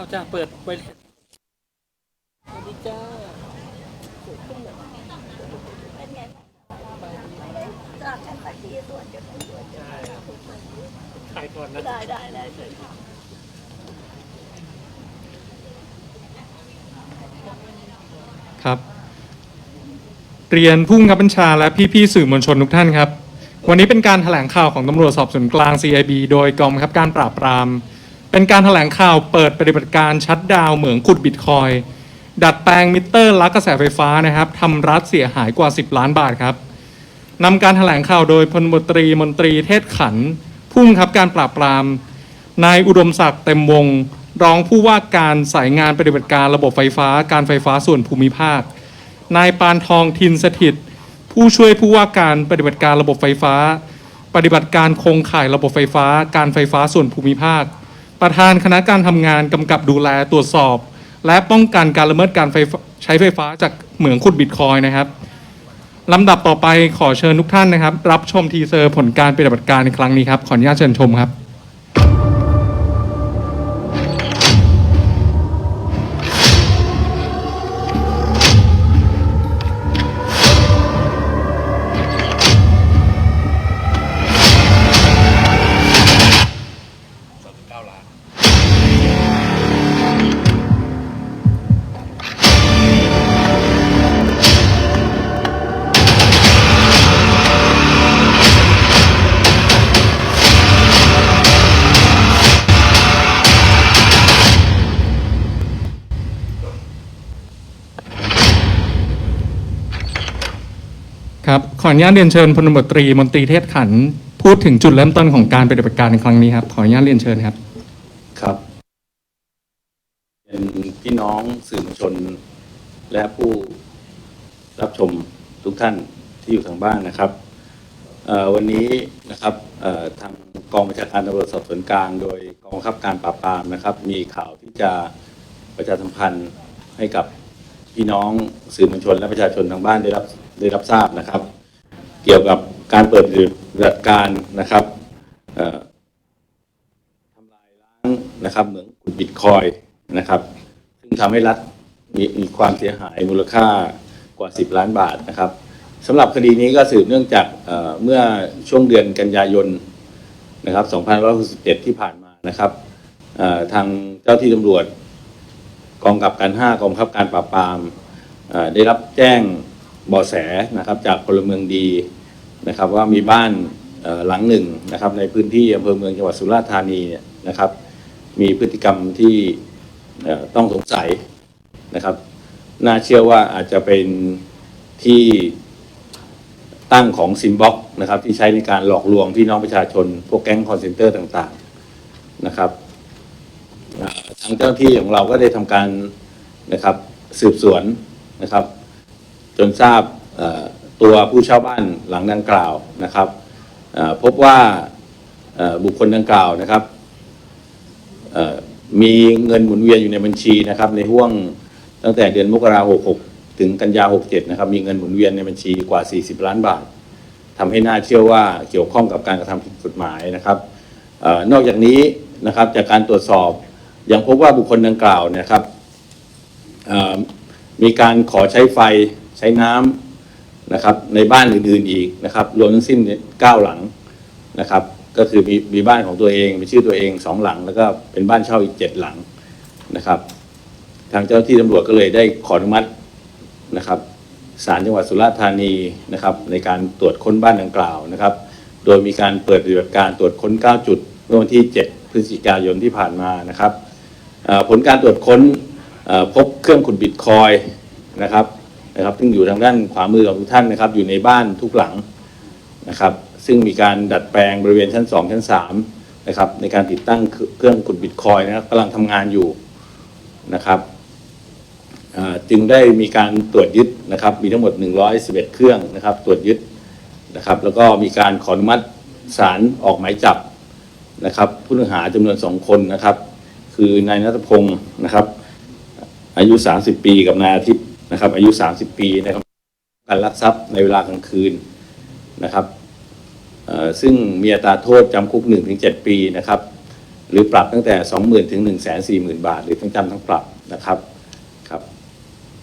อ๋อเปล่าจ้ะเปิดไว้สวัสดีจ้าจากกันสักทีส่วนจะส่วนจะใครก่อนนะได้ได้ได้เชิญค่ะครับ เรียนผู้บังคับบัญชาและพี่ๆสื่อมวลชนทุกท่านครับ วันนี้เป็นการแถลงข่าวของตำรวจสอบสวนกลาง CIB โดยกองบังคับการปราบปราม เป็นการแถลงข่าวเปิดปฏิบัติการชัดดาวเหมืองขุดบิตคอยดัดแปลงมิเตอร์ลักกระแสไฟฟ้านะครับทำรัฐเสียหายกว่า 10 ล้านบาทครับนำการแถลงข่าวโดยพลตตรีมนตรีเทศขันธ์ผู้บังคับการปราบปรามนายอุดมศักดิ์เต็มวง รองผู้ว่าการสายงานปฏิบัติการระบบไฟฟ้า การไฟฟ้าส่วนภูมิภาค นายปานทองทินสถิต ผู้ช่วยผู้ว่าการปฏิบัติการระบบไฟฟ้า ปฏิบัติการโครงข่ายระบบไฟฟ้า การไฟฟ้าส่วนภูมิภาค ประธานคณะการทำงานกำกับดูแลตรวจสอบ และป้องกันการละเมิดการไฟฟ้าใช้ไฟฟ้าจากเหมืองขุดบิตคอยน์นะครับลำดับต่อไปขอเชิญทุกท่านนะครับ รับชมทีเซอร์ผลการปฏิบัติการในครั้งนี้ครับ ขออนุญาตเชิญชมครับ ออนุญาตเรียนเชิญพลตำรวจตรีมนตรีเทศขันธ์พูดถึงจุดเริ่มต้นของการปฏิบัติการในครั้งนี้ครับ ขออนุญาตเรียนเชิญครับ ครับ เป็นพี่น้องสื่อมวลชน และผู้รับชมทุกท่านที่อยู่ทางบ้านนะครับวันนี้นะครับทางกองบัญชาการตำรวจสอบสวนกลาง โดยกองบังคับการปราบปรามนะครับ มีข่าวที่จะประชาสัมพันธ์ให้กับพี่น้องสื่อมวลชน และประชาชนทางบ้านได้รับได้รับทราบนะครับ เกี่ยวกับการเปิดปฏิบัติการนะครับทำลายล้างนะครับเหมืองขุดบิตคอยนะครับ ซึ่งทำให้รัฐมีมีความเสียหายมูลค่ากว่า 10 ล้านบาทนะครับสำหรับคดีนี้ก็สืบเนื่องจากเเมื่อช่วงเดือนกันยายนนะครับ2567 ที่ผ่านมานะครับทางเจ้าที่ตำรวจกองกับการ 5 กองบังคับการปราบปรามได้รับแจ้ง บาะแสนะครับจากพลเมืองดีนะครับว่ามีบ้านหลังหนึ่งนะครับในพื้นที่อำเภอเมืองจังหวัดสุราษฎร์ธานีนะครับ มีพฤติกรรมที่ต้องสงสัยนะครับ น่าเชื่อว่าอาจจะเป็นที่ตั้งของซิมบ็อกนะครับที่ใช้ในการหลอกลวงพี่น้องประชาชน พวกแก๊งคอนเซนเตอร์ต่างๆนะครับทางเจ้าหน้าที่ของเราก็ได้ทำการนะครับสืบสวนนะครับ จนทราบตัวผู้เช่าบ้านหลังดังกล่าวนะครับพบว่าบุคคลดังกล่าวนะครับมีเงินหมุนเวียนอยู่ในบัญชีนะครับ ในห่วงตั้งแต่เดือนมกราคม66ถึงกันยา67นะครับ มีเงินหมุนเวียนในบัญชีกว่า 40 ล้านบาททำให้น่าเชื่อว่าเกี่ยวข้องกับการกระทำผิดกฎหมายนะครับออนอกจากนี้นะครับจากการตรวจสอบยังพบว่าบุคคลดังกล่าวนะครับมีการขอใช้ไฟ ใช้น้ำนะครับ ในบ้านอื่นๆอีกนะครับ รวมทั้งสิ้นเก้าหลังนะครับ ก็คือมีมีบ้านของตัวเองมีชื่อตัวเองสองหลัง แล้วก็เป็นบ้านเช่าอีกเจ็ดหลังนะครับ ทางเจ้าหน้าที่ตำรวจก็เลยได้ขออนุมัตินะครับศาลจังหวัดสุราษฎร์ธานีนะครับ ในการตรวจค้นบ้านดังกล่าวนะครับ โดยมีการเปิดปฏิบัติการตรวจค้น 9 จุดเมื่อวันที่ 7 พฤศจิกายนที่ผ่านมานะครับผลการตรวจค้นพบเครื่องขุดบิตคอยนะครับ นะครับ ซึ่งอยู่ทางด้านขวามือของทุกท่านนะครับ อยู่ในบ้านทุกหลังนะครับ ซึ่งมีการดัดแปลงบริเวณชั้น 2 ชั้น3นะครับ ในการติดตั้งเครื่องขุดบิตคอยนะครับกำลังทำงานอยู่นะครับจึงได้มีการตรวจยึดนะครับ มีทั้งหมด 111 เครื่องนะครับ ตรวจยึดนะครับ แล้วก็มีการขออนุมัติศาลออกหมายจับนะครับ ผู้ต้องหาจำนวนสองคนนะครับ คือนายนัทพงศ์นะครับ อายุ 30 ปีกับนายอาทิตย์ นะครับอายุ 30 ปีนะครับการลักทรัพย์ในเวลากลางคืนนะครับซึ่งมีอัตราโทษจำคุก 1-7 ปีนะครับหรือปรับตั้งแต่ 20,000 ถึง 140,000 บาท หรือทั้งจำทั้งปรับนะครับครับ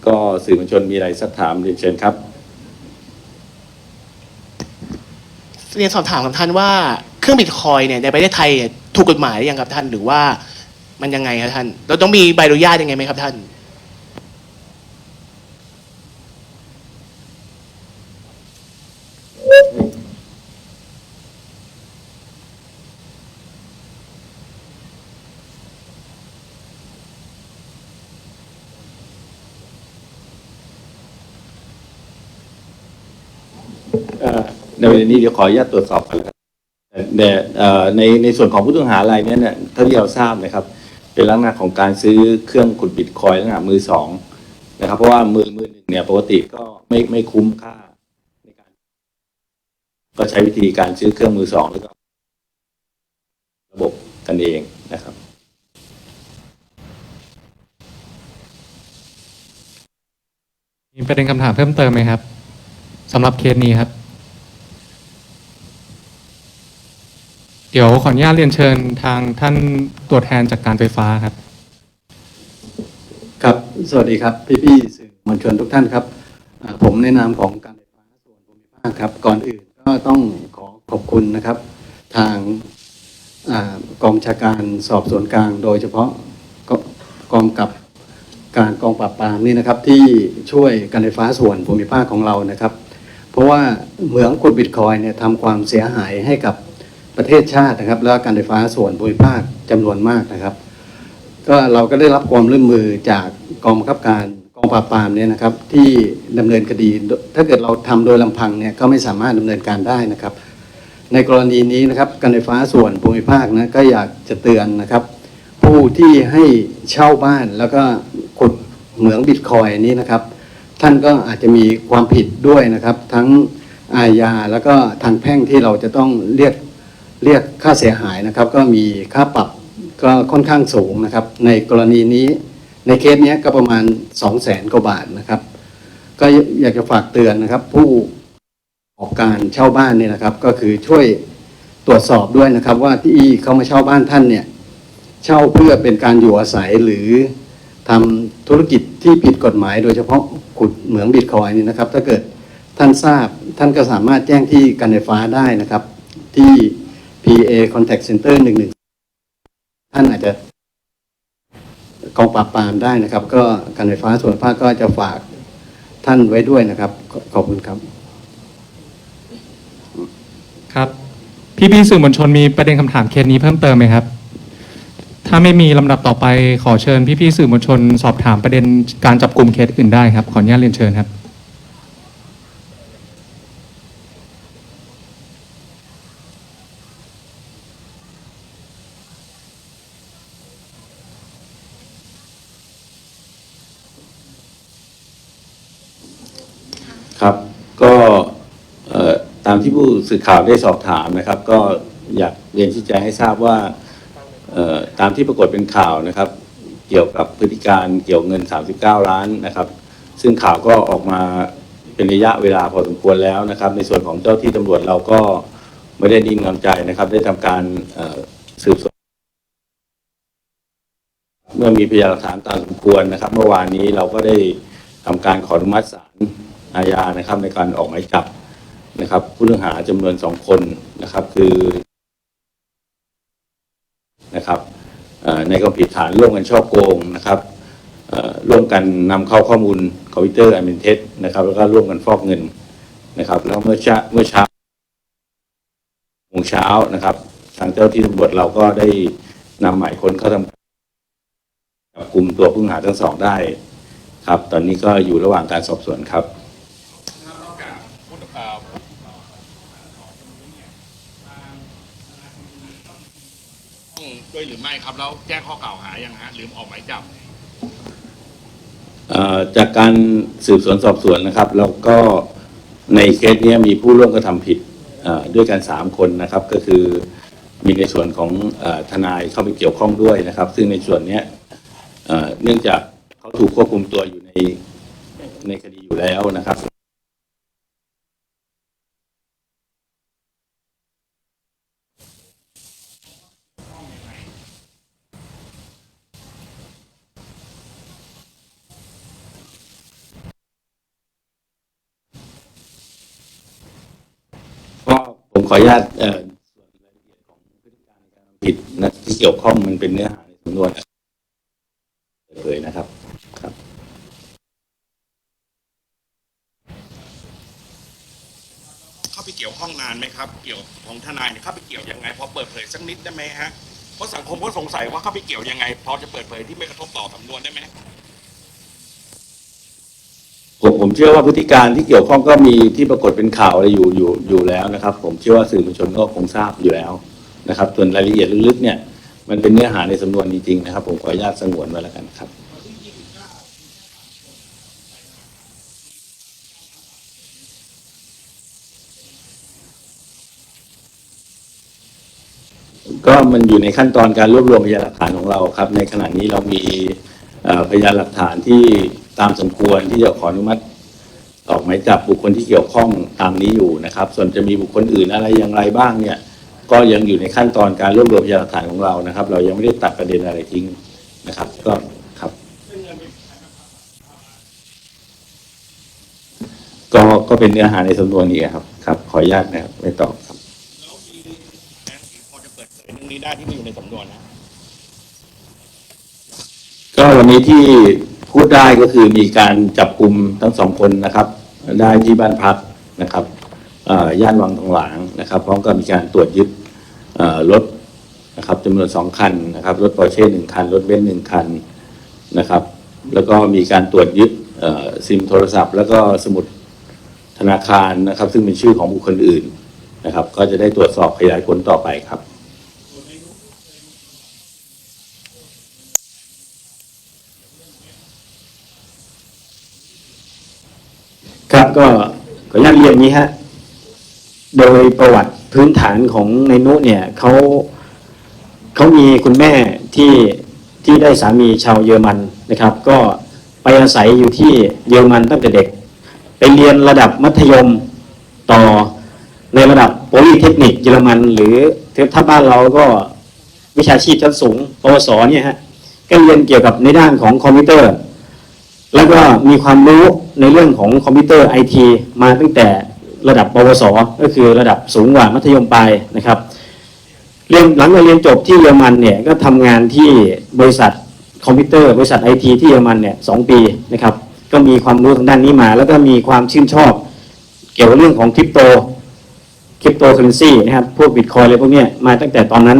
ก็สื่อมวลชนมีอะไรสักถามเรียนเชิญครับ เรียนสอบถามกับท่านว่าเครื่องบิตคอยเนี่ยในประเทศไทยเนี่ยถูกกฎหมายหรือยังครับท่าน หรือว่ามันยังไงครับท่าน เราต้องมีใบอนุญาตยังไงไหมครับท่าน ในประเด็นนี้เดี๋ยวขออนุญาตตรวจสอบกันแล้วกันแต่เอ่อในในส่วนของผู้ต้องหารายนี้เนี่ยเท่าที่เราทราบนะครับ เป็นลักษณะของการซื้อเครื่องขุดบิตคอยน์ลักษณะมือสองนะครับ เพราะว่ามือมือหนึ่งเนี่ยปกติก็ไม่ไม่คุ้มค่าในการ ก็ใช้วิธีการซื้อเครื่องมือสองแล้วก็ระบบกันเองนะครับมีประเด็นคำถามเพิ่มเติมไหมครับ สำหรับเคสนี้ครับ เดี๋ยวขออนุญาตเรียนเชิญทางท่านตัวแทนจากการไฟฟ้าครับ ครับ สวัสดีครับ พี่พี่สื่อมวลชนทุกท่านครับ ผมในนามของการไฟฟ้าส่วนภูมิภาคครับ ก่อนอื่นก็ต้องขอขอบคุณนะครับ ทางอกองบัญชาการสอบสวนกลาง โดยเฉพาะกกองกับการกองปราบปรามนี่นะครับที่ช่วยการไฟฟ้าส่วนภูมิภาคของเรานะครับ ราะว่าเหมืองขุดบิตคอยเนี่ยทำความเสียหายให้กับประเทศชาตินะครับ แล้วการไฟฟ้าส่วนภูมิภาคจำนวนมากนะครับ ก็เราก็ได้รับความร่วมมือจากกองบังคับการกองปราบปรามเนี่ยนะครับ ที่ดำเนินคดี ถ้าเกิดเราทำโดยลำพังเนี่ยก็ไม่สามารถดำเนินการได้นะครับ ในกรณีนี้นะครับการไฟฟ้าส่วนภูมิภาคนะก็อยากจะเตือนนะครับ ผู้ที่ให้เช่าบ้านแล้วก็ขุดเหมืองบิตคอยนี้นะครับ ท่านก็อาจจะมีความผิดด้วยนะครับ ทั้งอาญาแล้วก็ทางแพ่งที่เราจะต้องเรียกเรียกค่าเสียหายนะครับ ก็มีค่าปรับก็ค่อนข้างสูงนะครับ ในกรณีนี้ในเคสนี้ก็ประมาณ 2 0 0แสนกว่าบาทนะครับ ก็อยากจะฝากเตือนนะครับ ผู้ออกการเช่าบ้านเนี่ยนะครับ ก็คือช่วยตรวจสอบด้วยนะครับ ว่าที่เขามาเช่าบ้านท่านเนี่ย เช่าเพื่อเป็นการอยู่อาศัยหรือทำธุรกิจที่ผิดกฎหมาย โดยเฉพาะขุดเหมืองบิตคอยนี่นะครับ ถ้าเกิดท่านทราบท่านก็สามารถแจ้งที่การไฟฟ้าได้นะครับ ที่ PA Contact Center 11 ท่านอาจจะกองปราบปรามได้นะครับ ก็การไฟฟ้าส่วนภาคก็จะฝากท่านไว้ด้วยนะครับ ขอขอบคุณครับครับ พี่ๆสื่อมวลชนมีประเด็นคำถามเคสนี้เพิ่มเติมไหมครับ ถ้าไม่มีลำดับต่อไปขอเชิญพี่ๆสื่อมวลชน สอบถามประเด็นการจับกลุ่มเคสอื่นได้ครับ ขออนุญาตเรียนเชิญครับ ครับ ก็เอ่อตามที่ผู้สื่อข่าวได้สอบถามนะครับ ก็อยากเรียนชี้แจงให้ทราบว่า ตามที่ปรากฏเป็นข่าวนะครับ เกี่ยวกับพฤติการเกี่ยวเงิน 39 ล้านนะครับ ซึ่งข่าวก็ออกมาเป็นระยะเวลาพอสมควรแล้วนะครับ ในส่วนของเจ้าที่ตำรวจเราก็ไม่ได้นิ่งนอนใจนะครับ ได้ทำการสืบสวนเมื่อมีพยานหลักฐานตามสมควรนะครับ เมื่อวานนี้เราก็ได้ทำการขออนุมัติศาลอาญานะครับ ในการออกหมายจับนะครับ ผู้ต้องหาจำนวนสองคนนะครับ คือนะครับ ในความผิดฐานร่วมกันช่อโกงนะครับร่วมกันนำเข้าข้อมูลคอมพิวเตอร์อันเป็นเท็จนะครับ แล้วก็ร่วมกันฟอกเงินนะครับ แล้วเมื่อเช้าเมื่อเช้าโมงเช้านะครับ ทางเจ้าที่ตำรวจเราก็ได้นำหมายค้นเข้าทำจับกลุ่มตัวผู้ต้องหาทั้งสองได้ ครับ ตอนนี้ก็อยู่ระหว่างการสอบสวนครับ ด้วยหรือไม่ครับ แล้วแจ้งข้อกล่าวหายังฮะหรือออกหมายจับ เอ่อจากการสืบสวนสอบสวนนะครับแล้วก็ในเคสเนี้ยมีผู้ร่วมกระทำผิดเอ่อด้วยกันสามคนนะครับ ก็คือมีในส่วนของเอ่อทนายเข้าไปเกี่ยวข้องด้วยนะครับ ซึ่งในส่วนเนี้ยเอ่อเนื่องจากเขาถูกควบคุมตัวอยู่ในในคดีอยู่แล้วนะครับ ก็ผม ขออนุญาตเอ่อส่วนรายละเอียดของพฤติการในการทำผิดนะที่เกี่ยวข้องมันเป็นเนื้อหาในสำนวนเปิดเผยนะครับครับ เข้าไปเกี่ยวข้องนานไหมครับ เกี่ยวของทนายเนี่ยเข้าไปเกี่ยวยังไงพอเปิดเผยสักนิดได้ไหมฮะเพราะสังคมก็สงสัยว่าเข้าไปเกี่ยวยังไงพอจะเปิดเผยที่ไม่กระทบต่อสำนวนได้ไหม ผมเชื่อว่าพฤติการที่เกี่ยวข้องก็มีที่ปรากฏเป็นข่าวอะไรอยู่อยู่อยู่แล้วนะครับ ผมเชื่อว่าสื่อมวลชนก็คงทราบอยู่แล้วนะครับ ส่วนรายละเอียดลึกๆเนี่ย มันเป็นเนื้อหาในสำนวนจริงๆนะครับ ผมขออนุญาตสงวนไว้แล้วกันครับก็มันอยู่ในขั้นตอนการรวบรวมพยานหลักฐานของเราครับ ในขณะนี้เรามีพยานหลักฐานที่ตามสมควรที่จะขออนุมัติ ออกหมายจับบุคคลที่เกี่ยวข้องตามนี้อยู่นะครับ ส่วนจะมีบุคคลอื่นอะไรอย่างไรบ้างเนี่ย ก็ยังอยู่ในขั้นตอนการรวบรวมพยานหลักฐานของเรานะครับ เรายังไม่ได้ตัดประเด็นอะไรทิ้งนะครับ ก็ครับ ก็ก็เป็นเนื้อหาในสำนวนนี้ครับ ครับ ขออนุญาตนะครับไม่ตอบครับแล้วมีพอจะเปิดเผยเรื่องนี้ได้ที่ไม่อยู่ในสำนวนนะก็วันนี้ที่พูดได้ก็คือมีการจับกลุ่มทั้งสองคนนะครับ ได้ที่บ้านพักนะครับย่านวังทองหลางนะครับพร้อมกับมีการตรวจยึดรถนะครับจำนวนสองคันนะครับรถปอร์เช่หนึ่งคัน รถเบนซ์หนึ่งคันนะครับ แล้วก็มีการตรวจยึดซิมโทรศัพท์ แล้วก็สมุดธนาคารนะครับ ซึ่งเป็นชื่อของบุคคลอื่นนะครับ ก็จะได้ตรวจสอบขยายผลต่อไปครับก็ข ออนุญาตเรียนอย่างนี้ฮะ โดยประวัติพื้นฐานของในนุเนี่ยเขาเขามีคุณแม่ที่ที่ได้สามีชาวเยอรมันนะครับ ก็ไปอาศัยอยู่ที่เยอรมันตั้งแต่เด็ก ไปเรียนระดับมัธยมต่อในระดับโพลีเทคนิคเยอรมัน หรือถ้าบ้านเราก็วิชาชีพชั้นสูงปวสเนี่ยฮะก็เรียนเกี่ยวกับในด้านของคอมพิวเตอร์ แล้วก็มีความรู้ในเรื่องของคอมพิวเตอร์ไอทีมาตั้งแต่ระดับปวส ก็คือระดับสูงกว่ามัธยมปลายนะครับเรียนหลังจากเรียนจบที่เยอรมันเนี่ยก็ทำงานที่บริษัทคอมพิวเตอร์บริษัทไอทีที่เยอรมันเนี่ยสองปีนะครับก็มีความรู้ทางด้านนี้มา แล้วก็มีความชื่นชอบ เกี่ยวกับเรื่องของคริปโตคริปโตเคอเรนซีนะครับพวกบิตคอยอะไรพวกนี้มาตั้งแต่ตอนนั้น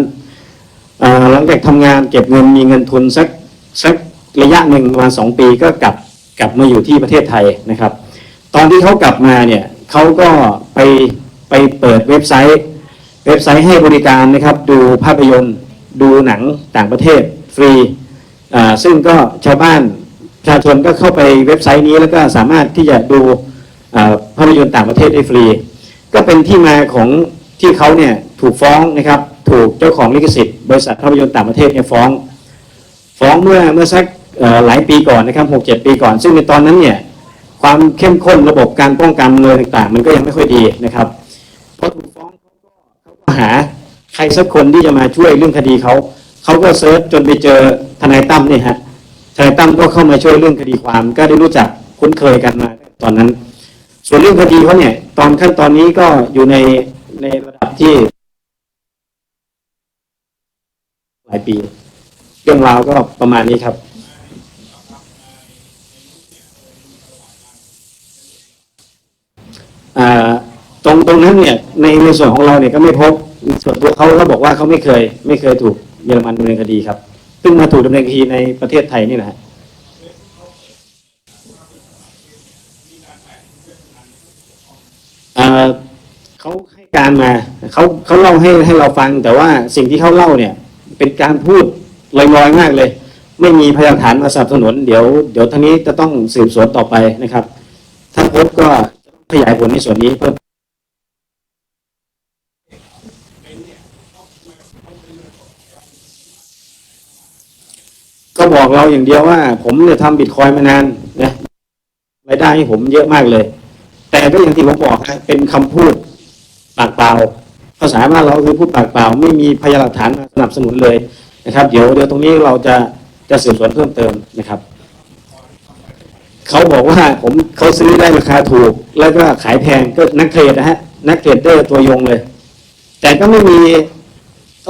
หลังจากทำงานเก็บเงินมีเงินทุนสักสัก ระยะหนึ่งประมาณสองปีก็กลับกลับมาอยู่ที่ประเทศไทยนะครับ ตอนที่เขากลับมาเนี่ยเขาก็ไปไปเปิดเว็บไซต์ เว็บไซต์ให้บริการนะครับ ดูภาพยนตร์ ดูหนังต่างประเทศฟรีอ่าซึ่งก็ชาวบ้านประชาชนก็เข้าไปเว็บไซต์นี้แล้วก็สามารถที่จะดูอ่าภาพยนตร์ต่างประเทศได้ฟรี ก็เป็นที่มาของที่เขาเนี่ยถูกฟ้องนะครับ ถูกเจ้าของลิขสิทธิ์บริษัทภาพยนตร์ต่างประเทศเนี่ยฟ้อง ฟ้องเมื่อเมื่อสัก หลายปีก่อนนะครับหกเจ็ดปีก่อน ซึ่งในตอนนั้นเนี่ยความเข้มข้นระบบการป้องกันเลยต่างๆ มันก็ยังไม่ค่อยดีนะครับพอถูกฟ้องเขาก็เขาก็หาใครสักคนที่จะมาช่วยเรื่องคดีเขาเขาก็เซิร์ชจนไปเจอทนายตั้มเนี่ยฮะทนายตั้มก็เข้ามาช่วยเรื่องคดีความ ก็ได้รู้จักคุ้นเคยกันมาตอนนั้น ส่วนเรื่องคดีเขาเนี่ย ตอนขั้นตอนนี้ก็อยู่ในในระดับที่ หลายปี เรื่องราวก็ประมาณนี้ครับ อ่า ตรงตรงนั้นเนี่ยในในส่วนของเราเนี่ยก็ไม่พบส่วนตัวเขาก็บอกว่าเขาไม่เคย ไม่เคยถูกเยอรมันดำเนินคดีครับเพิ่งมาถูกดำเนินคดีในประเทศไทยนี่แหละฮะเขาให้การมาเขาเขาเล่าให้ให้เราฟัง แต่ว่าสิ่งที่เขาเล่าเนี่ย เป็นการพูดลอยๆมากเลย ไม่มีพยานฐานมาสนับสนุน เดี๋ยวเดี๋ยวท่านี้จะต้องสืบสวนต่อไปนะครับ ถ้าพบก็ ขยายผลในส่วนนี้เพิ่มก็บอกเราอย่างเดียวว่า ผมเนี่ยทำบิตคอยน์มานานนะรายได้ให้ผมเยอะมากเลย แต่ก็อย่างที่ผมบอกนะเป็นคำพูดปากเปล่าภาษาบ้านเราคือพูดปากเปล่า ไม่มีพยานหลักฐานมาสนับสนุนเลยนะครับ เดี๋ยวเดี๋ยวตรงนี้เราจะจะสืบสวนเพิ่มเติมนะครับ เขาบอกว่าผมเขาซื้อได้ราคาถูก แล้วก็ขายแพงก็นักเทรดนะฮะนักเทรดเดอร์ตัวยงเลย แต่ก็ไม่มี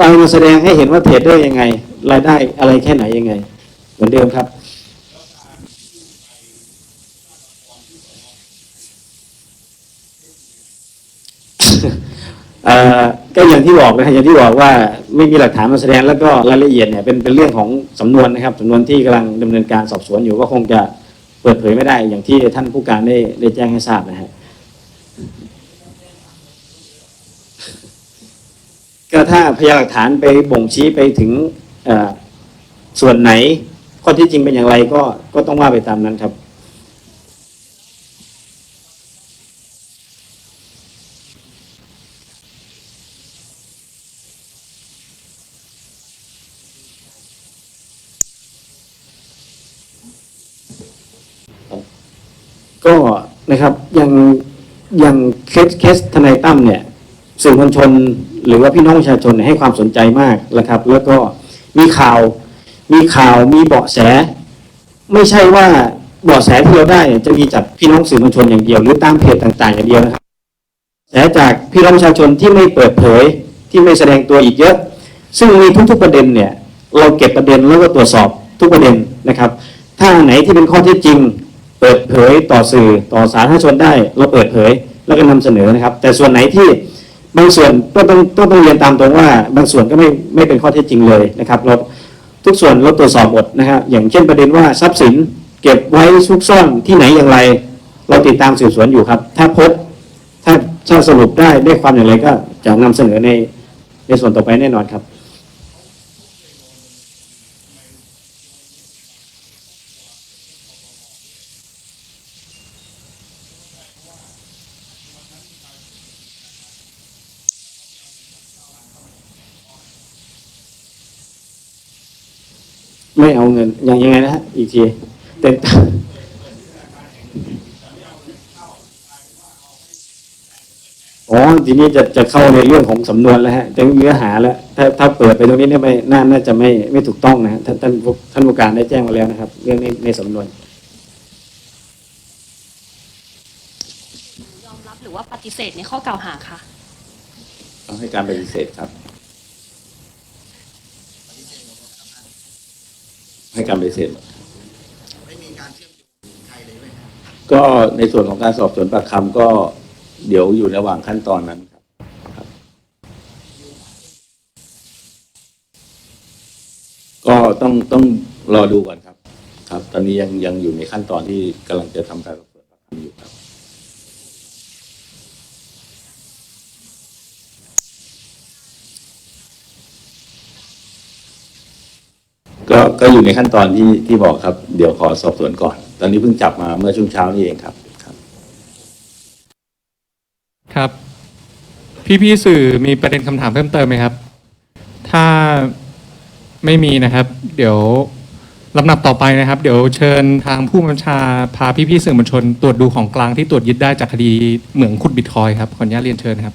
อะไรมาแสดงให้เห็นว่าเทรดเดอร์ยังไง รายได้อะไรแค่ไหนยังไง เหมือนเดิมครับก็อย่างที่บอกนะฮะอย่างที่บอกว่าไม่มีหลักฐานมาแสดงแล้วก็รายละเอียดเนี่ยเป็นเป็นเรื่องของสำนวนนะครับสำนวนที่กำลังดำเนินการสอบสวนอยู่ก็คงจะ ปิดเผยไม่ได้อย่างที่ท่านผู้การได้ได้แจ้งให้ทราบนะฮะก็ถ้าพยานหลักฐานไปบ่งชี้ไปถึงส่วนไหนข้อที่จริงเป็นอย่างไรก็ก็ต้องว่าไปตามนั้นครับ ก็นะครับย่างย่างเคสเคสทนายตั้มเนี่ยสื่อมวลชน หรือว่าพี่น้องประชาชนให้ความสนใจมากนะครับ แล้วก็มีข่าวมีข่าวมีเบาะแส ไม่ใช่ว่าเบาะแสที่เราได้จะมีจากพี่น้องสื่อมวลชนอย่างเดียวหรือตามเพจต่าง ๆ อย่างเดียวนะครับแสจากพี่น้องประชาชนที่ไม่เปิดเผยที่ไม่แสดงตัวอีกเยอะ ซึ่งมีทุกๆประเด็นเนี่ยเราเก็บประเด็นแล้วก็ตรวจสอบทุกประเด็นนะครับ ถ้าไหนที่เป็นข้อเท็จจริง เปิดเผยต่อสื่อต่อสาธารณชนได้เราเปิดเผยแล้วก็นำเสนอนะครับ แต่ส่วนไหนที่บางส่วนก็ต้องต้องต้องเรียนตามตรงว่า บางส่วนก็ไม่ไม่เป็นข้อเท็จจริงเลยนะครับเราทุกส่วนเราตรวจสอบหมดนะครับอย่างเช่นประเด็นว่าทรัพย์สินเก็บไว้ซุกซ่อนที่ไหนอย่างไร เราติดตามสืบสวนอยู่ครับ ถ้าพบถ้าถ้าสรุปได้ได้ความอย่างไรก็จะนำเสนอในในส่วนต่อไปแน่นอนครับ ไม่เอาเงินอย่างยังไงนะฮะอีกทีแต่อ๋อทีนี้จะจะเข้าในเรื่องของสำนวนแล้วฮะจะเนื้อหาแล้วถ้าถ้าเปิดไปตรงนี้เนี่ยไม่น่าน่าจะไม่ไม่ถูกต้องนะฮะท่านท่านผู้ท่านผู้การได้แจ้งมาแล้วนะครับ เรื่องในในสำนวนยอมรับหรือว่าปฏิเสธในข้อกล่าวหาค่ะต้องให้การปฏิเสธครับ ให้ การปฏิเสธก็ในส่วนของการสอบสวนปากคำก็เดี๋ยวอยู่ระหว่างขั้นตอนนั้นครับครับ ก็ต้องต้องรอดูก่อนครับ ครับ ตอนนี้ยังยังอยู่ในขั้นตอนที่กำลังจะทำการสอบสวนปากคำอยู่ครับ ก็ก็อยู่ในขั้นตอนที่ที่บอกครับ เดี๋ยวขอสอบสวนก่อน ตอนนี้เพิ่งจับมาเมื่อช่วงเช้านี่เองครับครับ ครับ พี่ๆสื่อมีประเด็นคำถามเพิ่มเติมไหมครับ ถ้าไม่มีนะครับ เดี๋ยวลำดับต่อไปนะครับ เดี๋ยวเชิญทางผู้บัญชาพาพี่ๆสื่อมวลชน ตรวจดูของกลางที่ตรวจยึดได้จากคดีเหมืองขุดบิตคอยครับขออนุญาตเรียนเชิญครับ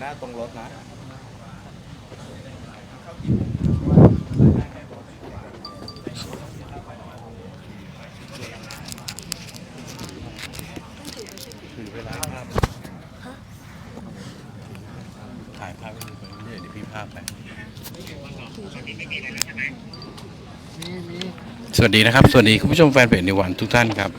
หน้าตรงรถนะถ่ายภาพไปเรื่อยๆเดี๋ยวพี่ภาพไปสวัสดีนะครับ สวัสดีคุณผู้ชมแฟนเพจในวันทุกท่านครับ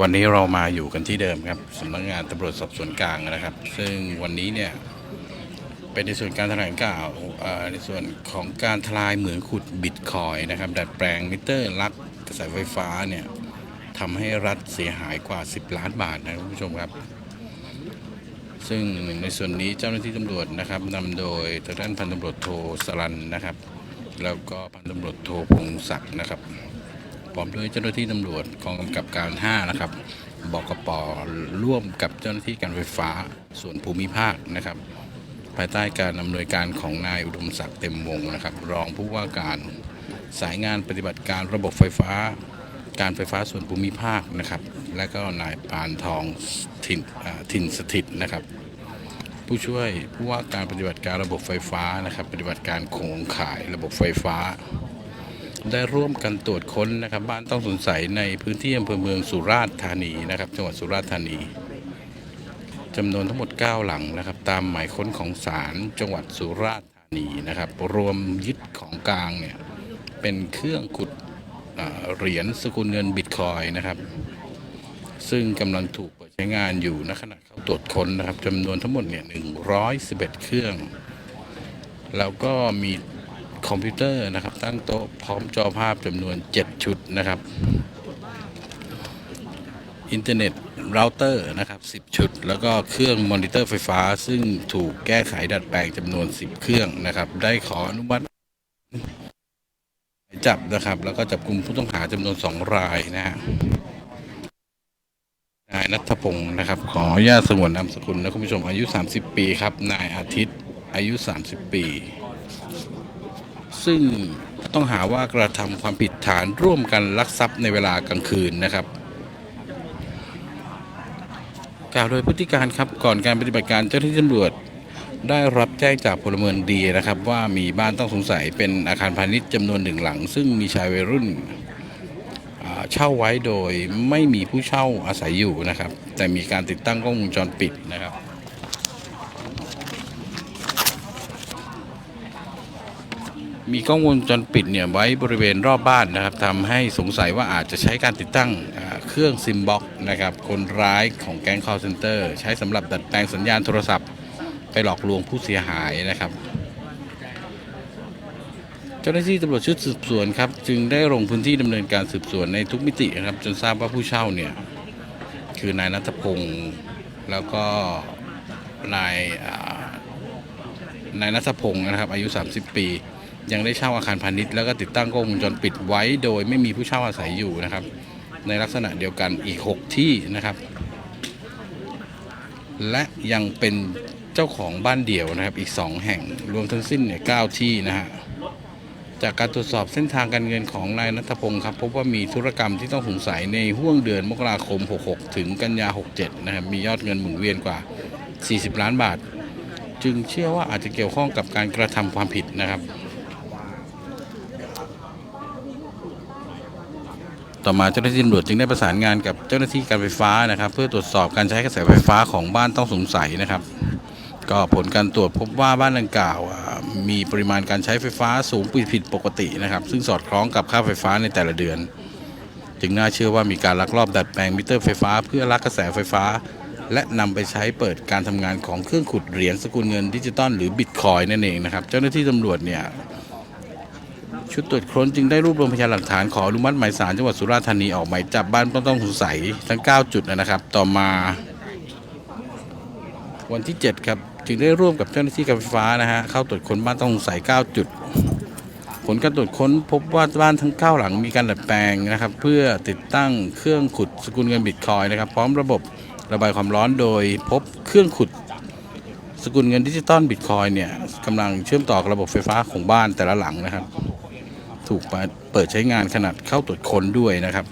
วันนี้เรามาอยู่กันที่เดิมครับสำนักงานตำรวจสอบสวนกลางนะครับ ซึ่งวันนี้เนี่ยเป็นในส่วนการแถลงข่าวในส่วนของการทลายเหมืองขุดบิตคอยนะครับ ดัดแปลงมิเตอร์ลักกระแสไฟฟ้าเนี่ยทำให้รัฐเสียหายกว่า 10 ล้านบาทนะคุณผู้ชมครับ ซึ่งในส่วนนี้เจ้าหน้าที่ตำรวจนะครับนำโดยทางด้านพันตำรวจโทสรันนะครับ แล้วก็พันตำรวจโทพงศักดิ์นะครับ พร้อมด้วยเจ้าหน้าที่ตำรวจกองกำกับการ 5 นะครับบกปร่วมกับเจ้าหน้าที่การไฟฟ้าส่วนภูมิภาคนะครับ ภายใต้การอำนวยการของนายอุดมศักดิ์เต็มวงนะครับ รองผู้ว่าการสายงานปฏิบัติการระบบไฟฟ้า การไฟฟ้าส่วนภูมิภาคนะครับ และก็นายปานทองถิ่นถิ่นสถิตนะครับ ผู้ช่วยผู้ว่าการปฏิบัติการระบบไฟฟ้านะครับ ปฏิบัติการโครงข่ายระบบไฟฟ้า ได้ร่วมกันตรวจค้นนะครับ บ้านต้องสงสัยในพื้นที่อำเภอเมืองสุราษฎร์ธานีนะครับ จังหวัดสุราษฎร์ธานีจำนวนทั้งหมด 9 หลังนะครับ ตามหมายค้นของศาลจังหวัดสุราษฎร์ธานีนะครับ รวมยึดของกลางเนี่ยเป็นเครื่องขุดเหรียญสกุลเงินบิตคอยน์นะครับ ซึ่งกำลังถูกเปิดใช้งานอยู่ณขณะเข้าตรวจค้นนะครับจำนวนทั้งหมดเนี่ย111 เครื่อง แล้วก็มี คอมพิวเตอร์นะครับ ตั้งโต๊ะพร้อมจอภาพจำนวน 7 ชุดนะครับ อินเทอร์เน็ตเราเตอร์นะครับ 10 ชุด แล้วก็เครื่องมอนิเตอร์ไฟฟ้า ซึ่งถูกแก้ไขดัดแปลงจำนวน 10 เครื่องนะครับ ได้ขออนุมัติจับนะครับ แล้วก็จับกลุ่มผู้ต้องหาจำนวน 2 รายนะฮะนายนัทพงศ์นะครับ ขออนุญาตสงวนนามสกุลนะคุณผู้ชมอายุ 30 ปีครับ นายอาทิตย์อายุ 30 ปี ซึ่งต้องหาว่ากระทำความผิดฐานร่วมกันลักทรัพย์ในเวลากลางคืนนะครับกล่าวโดยพฤติการครับก่อนการปฏิบัติการเจ้าหน้าที่ตำรวจได้รับแจ้งจากพลเมืองดีนะครับ ว่ามีบ้านต้องสงสัยเป็นอาคารพาณิชย์จำนวนหนึ่งหลัง ซึ่งมีชายวัยรุ่นเช่าไว้โดยไม่มีผู้เช่าอาศัยอยู่นะครับ แต่มีการติดตั้งกล้องวงจรปิดนะครับ มีกล้องวงจรปิดเนี่ยไว้บริเวณรอบบ้านนะครับทำให้สงสัยว่าอาจจะใช้การติดตั้งเครื่องซิมบ็อกนะครับคนร้ายของแก๊ง call center ใช้สำหรับดัดแปลงสัญญาณโทรศัพท์ ไปหลอกลวงผู้เสียหายนะครับ เจ้าหน้าที่ตำรวจชุดสืบสวนครับ จึงได้ลงพื้นที่ดำเนินการสืบสวนในทุกมิตินะครับ จนทราบว่าผู้เช่าเนี่ยคือนายนัทพงศ์แล้วก็นายนายนัทพงศ์นะครับ อายุ 30 ปี ยังได้เช่าอาคารพาณิชย์แล้วก็ติดตั้งกล้องวงจรปิดไว้โดยไม่มีผู้เช่าอาศัยอยู่นะครับ ในลักษณะเดียวกันอีก 6 ที่นะครับ และยังเป็นเจ้าของบ้านเดี่ยวนะครับอีก 2 แห่งรวมทั้งสิ้นเนี่ย9ที่นะฮะจากการตรวจสอบเส้นทางการเงินของนายนัทพงศ์ครับพบว่ามีธุรกรรมที่ต้องสงสัยในห่วงเดือนมกราคม 66 ถึงกันยา 67 นะครับมียอดเงินหมุนเวียนกว่า 40 ล้านบาท จึงเชื่อว่าอาจจะเกี่ยวข้องกับการกระทำความผิดนะครับ ต่อมาเจ้าหน้าที่ตำรวจจึงได้ประสานงานกับเจ้าหน้าที่การไฟฟ้านะครับ เพื่อตรวจสอบการใช้กระแสไฟฟ้าของบ้านต้องสงสัยนะครับ ก็ผลการตรวจพบว่าบ้านดังกล่าว มีปริมาณการใช้ไฟฟ้าสูงผิดปกตินะครับ ซึ่งสอดคล้องกับค่าไฟฟ้าในแต่ละเดือน จึงน่าเชื่อว่ามีการลักลอบดัดแปลงมิเตอร์ไฟฟ้า เพื่อลักกระแสไฟฟ้า และนำไปใช้เปิดการทำงานของเครื่องขุดเหรียญสกุลเงินดิจิตอลหรือบิตคอยน์นั่นเองนะครับ เจ้าหน้าที่ตำรวจเนี่ย ชุดตรวจค้นจึงได้รวบรวมพยานหลักฐานขออนุมัติหมายสารจังหวัดสุราษฎร์ธานีออกหมายจับบ้านต้องต้องสงสัยทั้ง 9 จุดนะครับ ต่อมาวันที่ 7 ครับ จึงได้ร่วมกับเจ้าหน้าที่การไฟฟ้านะฮะเข้าตรวจค้นบ้านต้องสงสัย 9 จุด ผลการตรวจค้นพบว่าบ้านทั้ง 9 หลังมีการดัดแปลงนะครับ เพื่อติดตั้งเครื่องขุดสกุลเงินบิตคอยนะครับ พร้อมระบบระบายความร้อนโดยพบเครื่องขุดสกุลเงินดิจิตอลบิตคอยเนี่ยกำลังเชื่อมต่อกับระบบไฟฟ้าของบ้านแต่ละหลังนะครับ ถูกเปิดใช้งานขนาดเข้าตรวจค้นด้วยนะครับ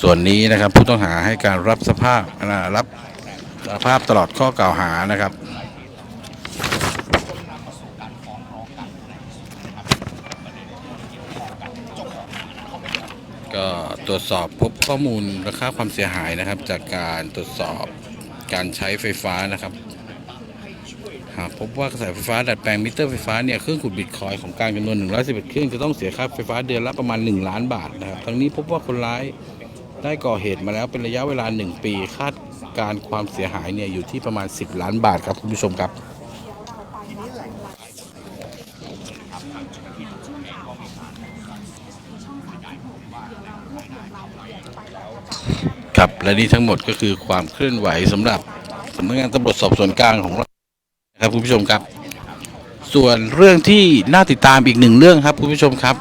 ส่วนนี้นะครับผู้ต้องหาให้การรับสภาพรับสารภาพตลอดข้อกล่าวหานะครับ ก็ตรวจสอบพบข้อมูลราคาความเสียหายนะครับ จากการตรวจสอบการใช้ไฟฟ้านะครับ หากพบว่ากระแสไฟฟ้าดัดแปลงมิเตอร์ไฟฟ้าเนี่ยเครื่องขุดบิตคอยของกลางจำนวน 111 เครื่องจะต้องเสียค่าไฟฟ้าเดือนละประมาณ 1 ล้านบาทนะครับทั้งนี้พบว่าคนร้ายได้ก่อเหตุมาแล้วเป็นระยะเวลา 1 ปี คาดการความเสียหายเนี่ยอยู่ที่ประมาณ 10 ล้านบาทครับคุณผู้ชมครับครับและนี่ทั้งหมดก็คือความเคลื่อนไหวสำหรับสำนักงานตำรวจสอบสวนกลางของเรา ครับคุณผู้ชมครับ ส่วนเรื่องที่น่าติดตามอีกหนึ่งเรื่องครับคุณผู้ชมครับ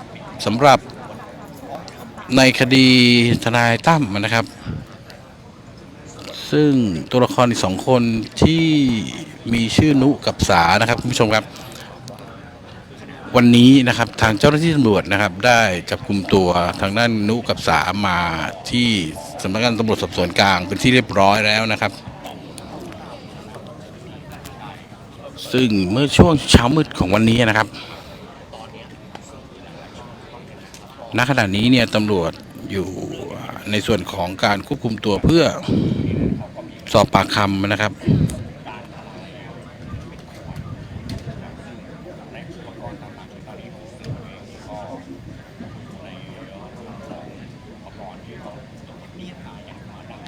สำหรับในคดีทนายตั้มนะครับ ซึ่งตัวละครอีกสองคนที่มีชื่อนุกับสานะครับคุณผู้ชมครับ วันนี้นะครับทางเจ้าหน้าที่ตำรวจนะครับ ได้จับกลุ่มตัวทางด้านนุกับสามาที่สำนักงานตำรวจสอบสวนกลางเป็นที่เรียบร้อยแล้วนะครับ ซึ่งเมื่อช่วงเช้ามืดของวันนี้นะครับณขณะนี้เนี่ยตำรวจอยู่ในส่วนของการควบคุมตัวเพื่อสอบปากคำนะครับ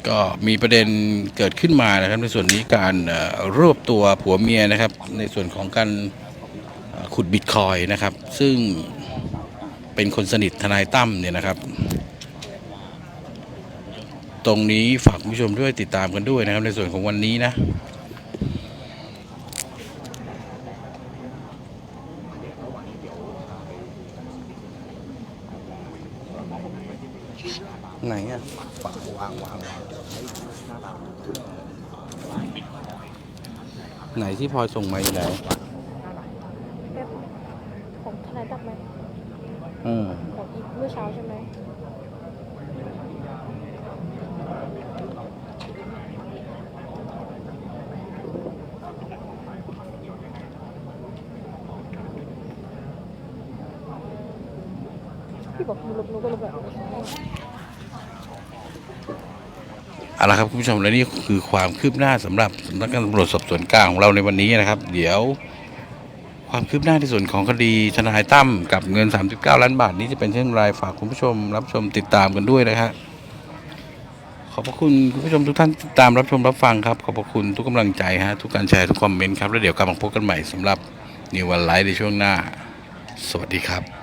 ก็มีประเด็นเกิดขึ้นมานะครับ ในส่วนนี้การรวบตัวผัวเมียนะครับ ในส่วนของการขุดบิตคอยนะครับ ซึ่งเป็นคนสนิททนายตั้มเนี่ยนะครับ ตรงนี้ฝากผู้ชมด้วยติดตามกันด้วยนะครับ ในส่วนของวันนี้นะ ไหนอะ ไหนที่ พลอยส่งมาอยู่ไหนผมทนายตั้มไหมอืมของอีกเมื่อเช้าใช่ไหมพี่บอกหนูลบหนูก็ลบแบบ เอาละครับคุณผู้ชมและนี่คือความคืบหน้าสำหรับสำนักงานตำรวจสอบสวนกลางของเราในวันนี้นะครับ เดี๋ยว ความคืบหน้าในส่วนของคดีทนายตั้มกับเงิน 39 ล้านบาทนี้จะเป็นเช่นไรฝากคุณผู้ชม รับชมติดตามกันด้วยนะฮะขอบพระคุณคุณผู้ชมทุกท่านติดตามรับชมรับฟังครับ ขอบพระคุณทุกกำลังใจฮะทุกการแชร์ทุกคอมเมนต์ครับแล้วเดี๋ยวกลับมาพบกันใหม่สำหรับนิววันไลฟ์ในช่วงหน้า สวัสดีครับ